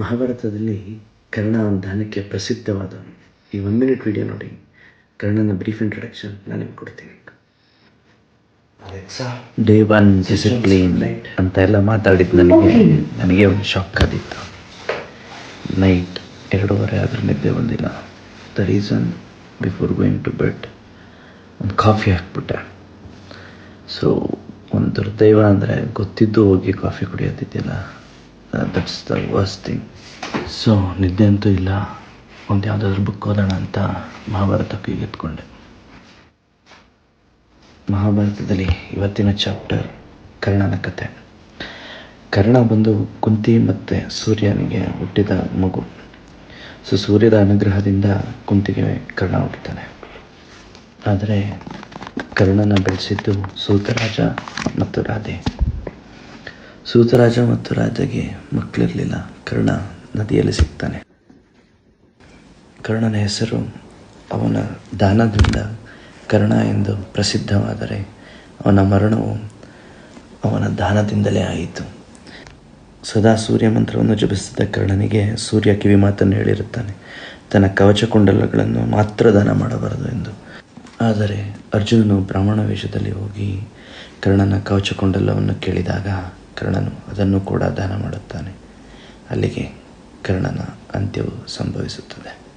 ಮಹಾಭಾರತದಲ್ಲಿ ಕರ್ಣ ಒಂದು ದಾನಕ್ಕೆ ಪ್ರಸಿದ್ಧವಾದ ಈ ಒನ್ ಮಿನಿಟ್ ವಿಡಿಯೋ ನೋಡಿ. ಕರ್ಣನ ಬ್ರೀಫ್ ಇಂಟ್ರಡಕ್ಷನ್ ನಾನು ನಿಮ್ಗೆ ಕೊಡ್ತೀನಿ. ಡೇ ಒನ್ ಡಿಸಿಪ್ಲಿನ್ ಅಂತ ಎಲ್ಲ ಮಾತಾಡಿದ್ದು ನನಗೆ ನನಗೆ ಒಂದು ಶಾಕ್ ಆದಿತ್ತು ನೈಟ್ ಎರಡೂವರೆ ಆದರೂ ನಿದ್ದೆ ಬಂದಿಲ್ಲ. The reason before going to bed ಒಂದು ಕಾಫಿ ಹಾಕ್ಬಿಟ್ಟೆ. ಸೊ ಒಂದು ದುರ್ದೈವ ಅಂದರೆ ಗೊತ್ತಿದ್ದು ಹೋಗಿ coffee ಕುಡಿಯೋದಿದೆಯಲ್ಲ. That's the worst thing so ನಿದ್ದೆ ಅಂತೂ ಇಲ್ಲ. ಒಂದು ಯಾವುದಾದ್ರೂ ಬುಕ್ ಓದೋಣ ಅಂತ ಮಹಾಭಾರತಕ್ಕೆ ಎತ್ಕೊಂಡೆ. ಮಹಾಭಾರತದಲ್ಲಿ ಇವತ್ತಿನ ಚಾಪ್ಟರ್ ಕರ್ಣನ ಕಥೆ ಕರ್ಣ ಬಂದು ಕುಂತಿ ಮತ್ತು ಸೂರ್ಯನಿಗೆ ಹುಟ್ಟಿದ ಮಗು. ಸೊ, ಸೂರ್ಯದ ಅನುಗ್ರಹದಿಂದ ಕುಂತಿಗೆ ಕರ್ಣ ಹುಟ್ಟುತ್ತಾನೆ ಆದರೆ ಕರ್ಣನ ಬೆಳೆಸಿದ್ದು ಸೂತರಾಜ ಮತ್ತು ರಾಧೆ. ಸೂತರಾಜ ಮತ್ತು ರಾಜಗೆ ಮಕ್ಕಳಿರಲಿಲ್ಲ. ಕರ್ಣ ನದಿಯಲ್ಲಿ ಸಿಗ್ತಾನೆ. ಕರ್ಣನ ಹೆಸರು ಅವನ ದಾನದಿಂದ ಕರ್ಣ ಎಂದು ಪ್ರಸಿದ್ಧವಾದರೆ ಅವನ ಮರಣವು ಅವನ ದಾನದಿಂದಲೇ ಆಯಿತು. ಸದಾ ಸೂರ್ಯ ಮಂತ್ರವನ್ನು ಜಪಿಸಿದ ಕರ್ಣನಿಗೆ ಸೂರ್ಯ ಕಿವಿ ಮಾತನ್ನು ಹೇಳಿರುತ್ತಾನೆ. ತನ್ನ ಕವಚ ಕುಂಡಲಗಳನ್ನು ಮಾತ್ರ ದಾನ ಮಾಡಬಾರದು ಎಂದು. ಆದರೆ ಅರ್ಜುನನು ಬ್ರಾಹ್ಮಣ ವೇಷದಲ್ಲಿ ಹೋಗಿ ಕರ್ಣನ ಕವಚ ಕುಂಡಲವನ್ನು ಕೇಳಿದಾಗ ಕರ್ಣನು ಅದನ್ನು ಕೂಡ ದಾನ ಮಾಡುತ್ತಾನೆ. ಅಲ್ಲಿಗೆ ಕರ್ಣನ ಅಂತ್ಯವು ಸಂಭವಿಸುತ್ತದೆ.